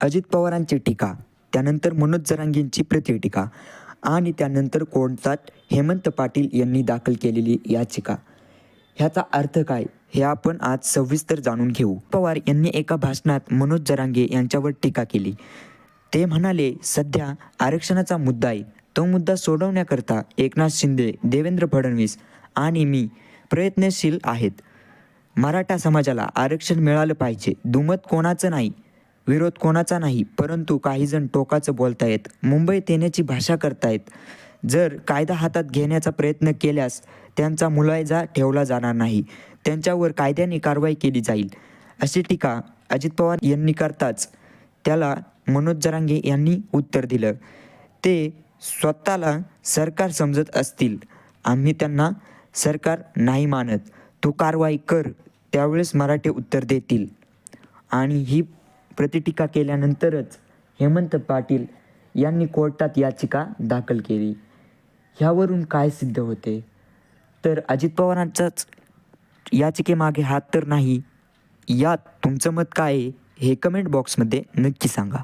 अजित पवारांची टीका त्यानंतर मनोज जरांगींची प्रतिटीका आणि त्यानंतर कोर्टात हेमंत पाटील यांनी दाखल केलेली याचिका. ह्याचा अर्थ काय? हे आपण आज सविस्तर जाणून घेऊ. पवार यांनी एका भाषणात मनोज जरांगे यांच्यावर टीका केली. ते म्हणाले सध्या आरक्षणाचा मुद्दा आहे. तो मुद्दा सोडवण्याकरता एकनाथ शिंदे देवेंद्र फडणवीस आणि मी प्रयत्नशील आहेत. मराठा समाजाला आरक्षण मिळालं पाहिजे. दुमत कोणाचं नाही? विरोध कोणाचा नाही परंतु काहीजण टोकाचं बोलतायत. मुंबईत येण्याची भाषा करतायत. जर कायदा हातात घेण्याचा प्रयत्न केल्यास त्यांचा मुलायजा ठेवला जाणार नाही. त्यांच्यावर कायद्याने कारवाई केली जाईल. अशी टीका अजित पवार यांनी करताच त्याला मनोज जरांगे यांनी उत्तर दिलं. ते स्वतःला सरकार समजत असतील. आम्ही त्यांना सरकार नाही मानत. तू कारवाई कर त्यावेळेस मराठी उत्तर देतील. आणि ही प्रतिटीका केल्यानंतरच हेमंत पाटील यांनी कोर्टात याचिका दाखल केली. ह्यावरून काय सिद्ध होते? तर अजित पवारांचाच याचिकेमागे हात तर नाही. यात तुमचं मत काय आहे हे कमेंट बॉक्समध्ये नक्की सांगा.